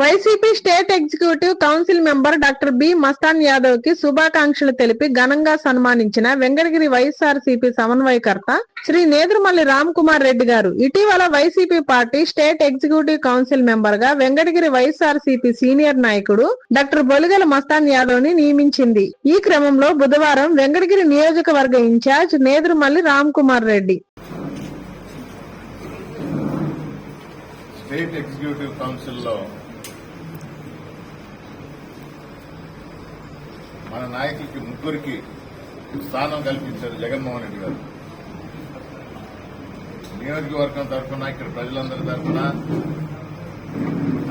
YCP state executive council member doctor B Mastan యాదవ్కి శుభాకాంక్షలు తెలిపి ఘనంగా సన్మానించిన వెంకటగిరి వైఎస్ఆర్సీపీ సమన్వయకర్త శ్రీ నేదురుమల్లి రామ్ కుమార్ రెడ్డి గారు. ఇటీవల YCP party state executive council మెంబర్గా వెంకటగిరి వైఎస్ఆర్సీపీ సీనియర్ నాయకుడు డాక్టర్ బొలిగల మస్తాన్ యాదవ్ని నియమించింది. ఈ క్రమంలో బుధవారం వెంకటగిరి నియోజకవర్గ incharge Nedurumalli Ram Kumar Reddy. State executive కౌన్సిల్లో మన నాయకులకి ముగ్గురికి స్థానం కల్పించారు జగన్మోహన్ రెడ్డి గారు. నియోజకవర్గం తరఫున ఇక్కడ ప్రజలందరి తరఫున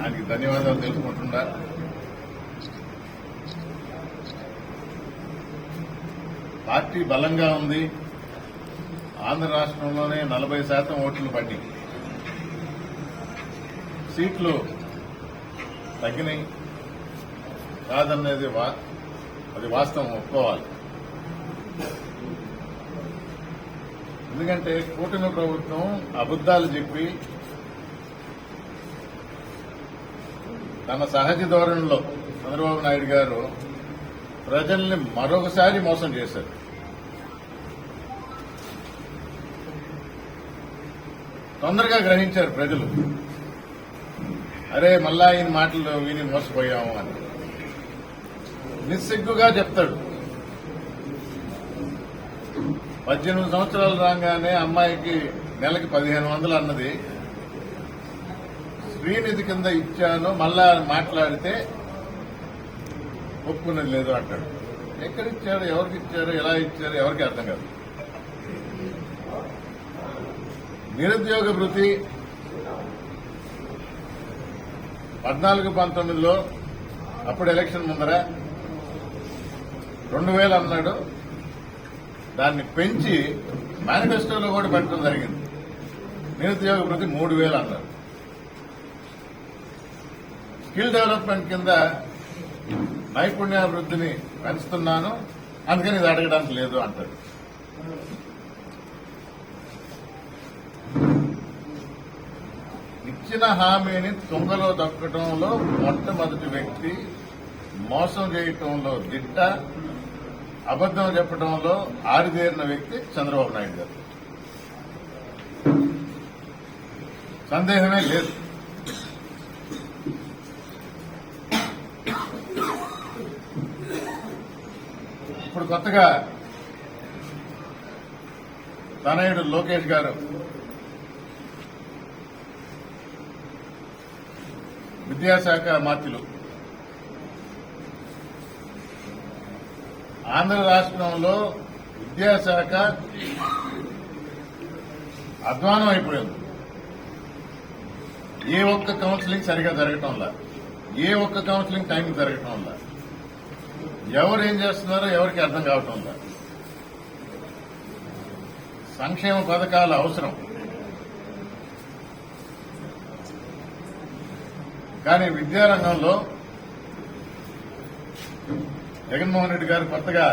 ఆయనకి ధన్యవాదాలు తెలుసుకుంటున్నా. పార్టీ బలంగా ఉంది. ఆంధ్ర రాష్ట్రంలోనే నలభై శాతం ఓట్లు పడ్డాయి. సీట్లు తగ్గినాయి. కాదనేది వా అది వాస్తవం ఒప్పుకోవాలి. ఎందుకంటే కూటమి ప్రభుత్వం అబద్దాలు చెప్పి తన సహజ ధోరణిలో చంద్రబాబు నాయుడు గారు ప్రజల్ని మరొకసారి మోసం చేశారు. తొందరగా గ్రహించారు ప్రజలు. అరే మళ్ళా ఈయన మాటలు విని మోసపోయాము అని. నిస్సిగ్గుగా చెప్తాడు. పద్దెనిమిది సంవత్సరాలు రాగానే అమ్మాయికి నెలకి పదిహేను వందలు అన్నది. శ్రీనిధి కింద ఇచ్చాను మళ్ళా మాట్లాడితే ఒప్పుకున్నది లేదు అంటాడు. ఎక్కడిచ్చారు ఎవరికి ఇచ్చారు ఎలా ఇచ్చారు ఎవరికి అర్థం కాదు. నిరుద్యోగ వృత్తి పద్నాలుగు పంతొమ్మిదిలో అప్పుడు ఎలక్షన్ ముందర రెండు వేలు అన్నాడు. దాన్ని పెంచి మేనిఫెస్టోలో కూడా పెట్టడం జరిగింది. నిరుద్యోగ ప్రతి మూడు వేలు అన్నారు స్కిల్ డెవలప్మెంట్ కింద నైపుణ్యాభివృద్ధిని పెంచుతున్నాను. అందుకని ఇది అడగడానికి లేదు అంటాడు. ఇచ్చిన హామీని తుంగలో దక్కడంలో మొట్టమొదటి వ్యక్తి మోసం చేయటంలో దిట్ట. అబద్దం చెప్పడంలో ఆరిదేరిన వ్యక్తి చంద్రబాబు నాయుడు గారు. సందేహమే లేదు. ఇప్పుడు కొత్తగా తనయుడు లోకేష్ గారు విద్యాశాఖ మాత్యులు ఆంధ్ర రాష్ట్రంలో విద్యాశాఖ అధ్వానం అయిపోయింది. ఏ ఒక్క కౌన్సిలింగ్ సరిగా జరగటంలా ఏ ఒక్క కౌన్సిలింగ్ టైం జరగటంలా ఎవరు ఏం చేస్తున్నారో ఎవరికి అర్థం కావటంలా సంక్షేమ పథకాల అవసరం. కానీ విద్యారంగంలో జగన్మోహన్ రెడ్డి గారు కొత్తగా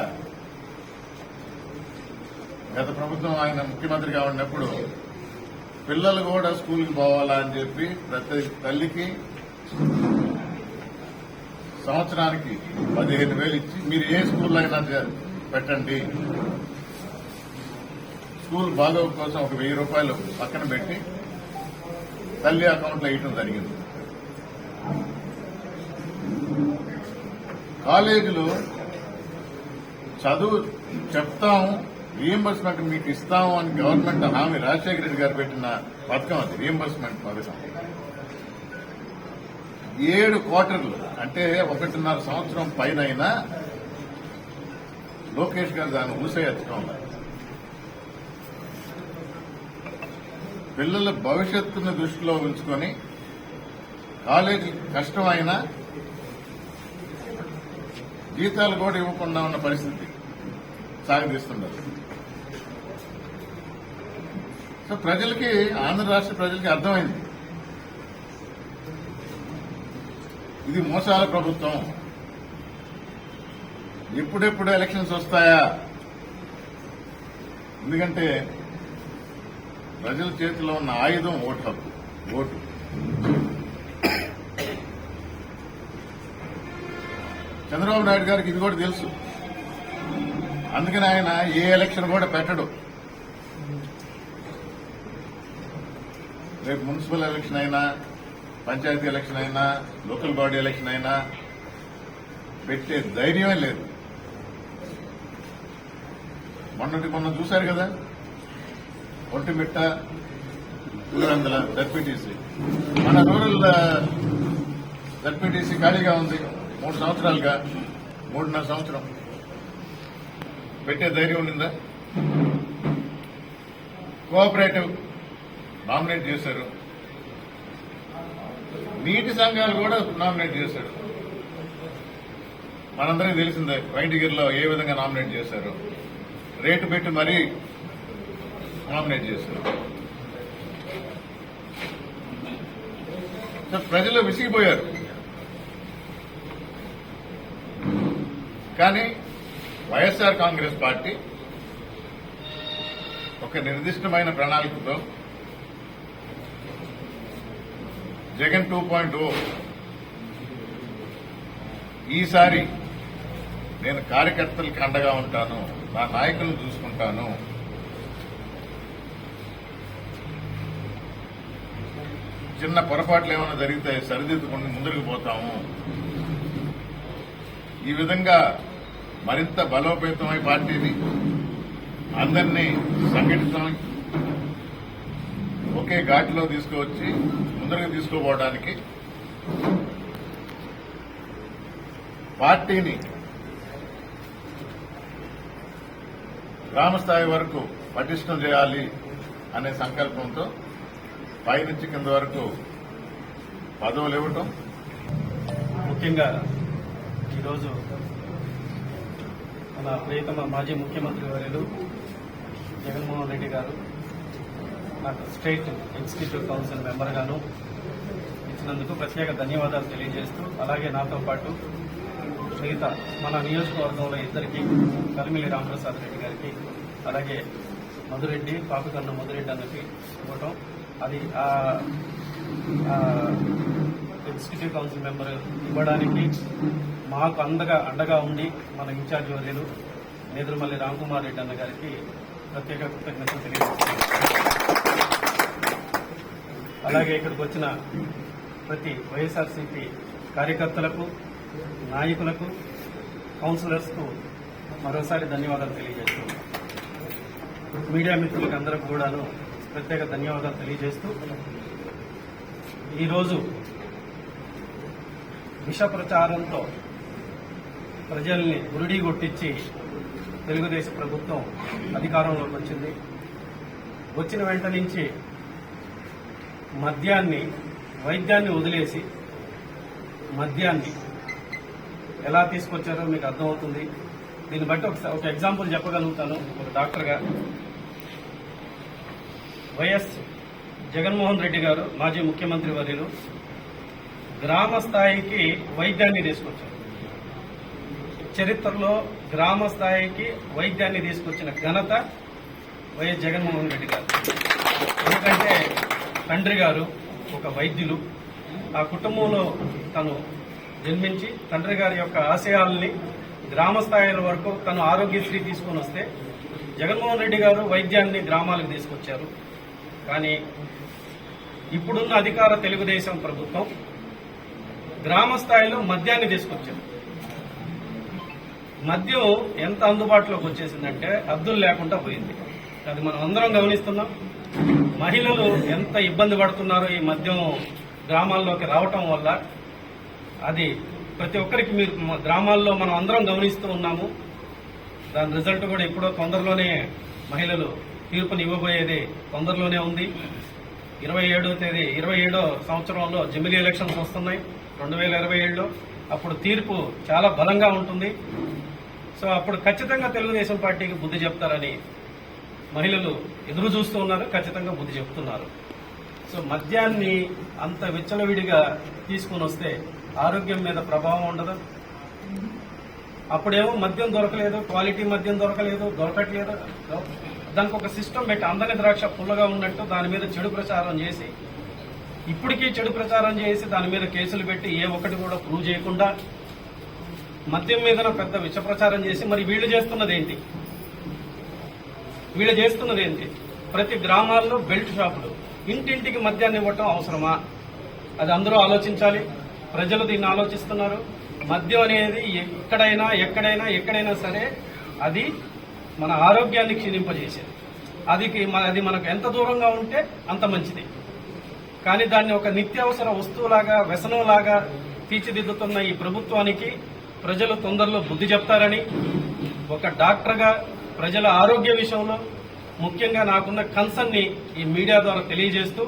గత ప్రభుత్వం ఆయన ముఖ్యమంత్రిగా ఉన్నప్పుడు పిల్లలు కూడా స్కూల్కి పోవాలా అని చెప్పి ప్రతి తల్లికి సంవత్సరానికి పదిహేను వేలు ఇచ్చి మీరు ఏ స్కూల్లో అయినా పెట్టండి. స్కూల్ బాగో కోసం ఒక వెయ్యి రూపాయలు పక్కన పెట్టి తల్లి అకౌంట్లో వేయటం జరిగింది. కాలేజీలు చదువు చెప్తాము రీఎంబర్స్మెంట్ మీకు ఇస్తాము అని గవర్నమెంట్ హామీ రాజశేఖర రెడ్డి గారు పెట్టిన పథకం అది రీఎంబర్స్మెంట్ పథకం. ఏడు క్వార్టర్లు అంటే ఒకటిన్నర సంవత్సరం పైన అయినా లోకేష్ గారు దాన్ని ఊసేయచ్చడం పిల్లల భవిష్యత్తును దృష్టిలో ఉంచుకొని కాలేజీ కష్టమైనా జీతాలు కూడా ఇవ్వకుండా ఉన్న పరిస్థితి సాగదీస్తున్నారు సో ప్రజలకి ఆంధ్ర రాష్ట్ర ప్రజలకి అర్థమైంది. ఇది మోసాల ప్రభుత్వం. ఎప్పుడెప్పుడు ఎలక్షన్స్ వస్తాయా? ఎందుకంటే ప్రజల చేతిలో ఉన్న ఆయుధం ఓటు హక్కు. ఓటు. చంద్రబాబు నాయుడు గారికి ఇది కూడా తెలుసు. అందుకని ఆయన ఏ ఎలక్షన్ కూడా పెట్టడు. రేపు మున్సిపల్ ఎలక్షన్ అయినా పంచాయతీ ఎలక్షన్ అయినా లోకల్ బాడీ ఎలక్షన్ అయినా పెట్టే ధైర్యమే లేదు. మొన్నటి మొన్న చూశారు కదా? ఒంటిమిట్ట ఊరందల జడ్పీటీసీ మన రూరల్ uh, జడ్పీటీసీ ఖాళీగా ఉంది. మూడు సంవత్సరాలుగా మూడున్నర సంవత్సరం. పెట్టే ధైర్యం ఉండిందా? కోఆపరేటివ్ నామినేట్ చేశారు. నీటి సంఘాలు కూడా నామినేట్ చేశారు. మనందరికీ తెలిసిందే వైంటిగిరిలో ఏ విధంగా నామినేట్ చేశారు. రేటు పెట్టి మరీ నామినేట్ చేశారు. ప్రజలు విసిగిపోయారు. కానీ వైఎస్ఆర్ కాంగ్రెస్ పార్టీ ఒక నిర్దిష్టమైన ప్రణాళికతో జగన్ టూ పాయింట్ ఓ ఈసారి నేను కార్యకర్తలకు అండగా ఉంటాను నా నాయకులను చూసుకుంటాను. చిన్న పొరపాట్లు ఏమైనా జరిగితే సరిదిద్దుకుని ముందుకు పోతాము. ఈ విధంగా మరింత బలోపేతమై పార్టీని అందరినీ సంఘటితం ఒకే ఘాటిలో తీసుకువచ్చి ముందరకు తీసుకుపోవడానికి పార్టీని గ్రామ స్థాయి వరకు పటిష్టం చేయాలి అనే సంకల్పంతో పైనుంచి కింద వరకు పదవులు ఇవ్వటం. ముఖ్యంగా ఈరోజు మన ప్రియతమ మాజీ ముఖ్యమంత్రి వర్యులు జగన్మోహన్ రెడ్డి గారు నాకు స్టేట్ ఎగ్జిక్యూటివ్ కౌన్సిల్ మెంబర్గాను ఇచ్చినందుకు ప్రత్యేక ధన్యవాదాలు తెలియజేస్తూ అలాగే నాతో పాటు మిగతా మన నియోజకవర్గంలో ఇద్దరికి కలిమిలి రామప్రసాద్ రెడ్డి గారికి అలాగే మధురెడ్డి పాపకన్న మధురెడ్డి అన్నకి ఇవ్వటం అది ఆ ఆ ఎగ్జిక్యూటివ్ కౌన్సిల్ మెంబర్ ఇవ్వడానికి మాకు అండగా అండగా ఉండి మన ఇన్ఛార్జ్ వర్యులు నేదురుమల్లి రామ్కుమార్ రెడ్డి అన్న గారికి ప్రత్యేక కృతజ్ఞతలు తెలియజేస్తున్నాను అలాగే ఇక్కడికి వచ్చిన ప్రతి వైఎస్ఆర్సీపీ కార్యకర్తలకు నాయకులకు కౌన్సిలర్స్కు మరోసారి ధన్యవాదాలు తెలియజేస్తున్నాను మీడియా మిత్రులకు అందరికి కూడాను ప్రత్యేక ధన్యవాదాలు తెలియజేస్తూ ఈరోజు విష ప్రచారంతో ప్రజల్ని ఉరిడి కొట్టించి తెలుగుదేశం ప్రభుత్వం అధికారంలోకి వచ్చింది. వచ్చిన వెంట నుంచి మద్యాన్ని వైద్యాన్ని వదిలేసి మద్యాన్ని ఎలా తీసుకొచ్చారో మీకు అర్థమవుతుంది. దీన్ని బట్టి ఒకసారి ఒక ఎగ్జాంపుల్ చెప్పగలుగుతాను ఒక డాక్టర్గా వైఎస్ జగన్మోహన్ రెడ్డి గారు మాజీ ముఖ్యమంత్రి వర్యులు గ్రామ స్థాయికి వైద్యాన్ని తీసుకొచ్చారు. చరిత్రలో గ్రామ స్థాయికి వైద్యాన్ని తీసుకొచ్చిన ఘనత వైఎస్ జగన్మోహన్ రెడ్డి గారు. ఎందుకంటే తండ్రి గారు ఒక వైద్యులు. ఆ కుటుంబంలో తను జన్మించి తండ్రి గారి యొక్క ఆశయాల్ని గ్రామ స్థాయిల వరకు తను ఆరోగ్యశ్రీ తీసుకొని వస్తే జగన్మోహన్ రెడ్డి గారు వైద్యాన్ని గ్రామాలకు తీసుకొచ్చారు. కానీ ఇప్పుడున్న అధికార తెలుగుదేశం ప్రభుత్వం గ్రామ స్థాయిలో మద్యాన్ని తీసుకొచ్చారు మద్యం ఎంత అందుబాటులోకి వచ్చేసిందంటే అద్దులు లేకుండా పోయింది. అది మనం అందరం గమనిస్తున్నాం. మహిళలు ఎంత ఇబ్బంది పడుతున్నారో ఈ మద్యం గ్రామాల్లోకి రావటం వల్ల అది ప్రతి ఒక్కరికి మీరు గ్రామాల్లో మనం అందరం గమనిస్తూ ఉన్నాము. దాని రిజల్ట్ కూడా ఎప్పుడో తొందరలోనే మహిళలు తీర్పుని ఇవ్వబోయేది తొందరలోనే ఉంది. ఇరవై ఏడో తేదీ ఇరవై ఏడో సంవత్సరంలో జమిలీ ఎలక్షన్స్ వస్తున్నాయి. రెండు వేల ఇరవై ఏడులో అప్పుడు తీర్పు చాలా బలంగా ఉంటుంది. సో అప్పుడు ఖచ్చితంగా తెలుగుదేశం పార్టీకి బుద్ధి చెప్తారని మహిళలు ఎదురు చూస్తూ ఉన్నారు ఖచ్చితంగా బుద్ధి చెప్తున్నారు. సో మద్యాన్ని అంత విచ్చలవిడిగా తీసుకుని వస్తే ఆరోగ్యం మీద ప్రభావం ఉండదు? అప్పుడేమో మద్యం దొరకలేదు క్వాలిటీ మద్యం దొరకలేదు దొరకట్లేదు. దానికి ఒక సిస్టమ్ పెట్టి అందని ద్రాక్ష పుల్లగా ఉన్నట్టు దాని మీద చెడు ప్రచారం చేసి ఇప్పటికీ చెడు ప్రచారం చేసి దాని మీద కేసులు పెట్టి ఏ ఒక్కటి కూడా ప్రూవ్ చేయకుండా మద్యం మీద పెద్ద విష ప్రచారం చేసి మరి వీళ్ళు చేస్తున్నది ఏంటి? వీళ్ళు చేస్తున్నది ఏంటి? ప్రతి గ్రామాల్లో బెల్ట్ షాపులు. ఇంటింటికి మద్యాన్ని ఇవ్వటం అవసరమా? అది అందరూ ఆలోచించాలి. ప్రజలు దీన్ని ఆలోచిస్తున్నారు. మద్యం అనేది ఎక్కడైనా ఎక్కడైనా ఎక్కడైనా సరే అది మన ఆరోగ్యాన్ని క్షీణింపజేసేది. అది మన- అది మనకు ఎంత దూరంగా ఉంటే అంత మంచిది. కానీ దాన్ని ఒక నిత్యావసర వస్తువులాగా వ్యసనంలాగా తీర్చిదిద్దుతున్న ఈ ప్రభుత్వానికి ప్రజలు తొందరలో బుద్ధి చెప్తారని ఒక డాక్టర్గా ప్రజల ఆరోగ్య విషయంలో ముఖ్యంగా నాకున్న కన్సర్న్ని ఈ మీడియా ద్వారా తెలియజేస్తూ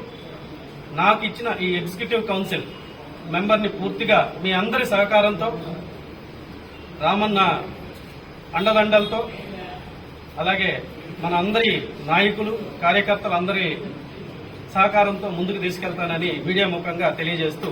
నాకు ఇచ్చిన ఈ ఎగ్జిక్యూటివ్ కౌన్సిల్ మెంబర్ని పూర్తిగా మీ అందరి సహకారంతో రామన్న అండదండలతో అలాగే మన అందరి నాయకులు కార్యకర్తలు అందరి సహకారంతో ముందుకు తీసుకెళ్తానని మీడియా ముఖంగా తెలియజేస్తూ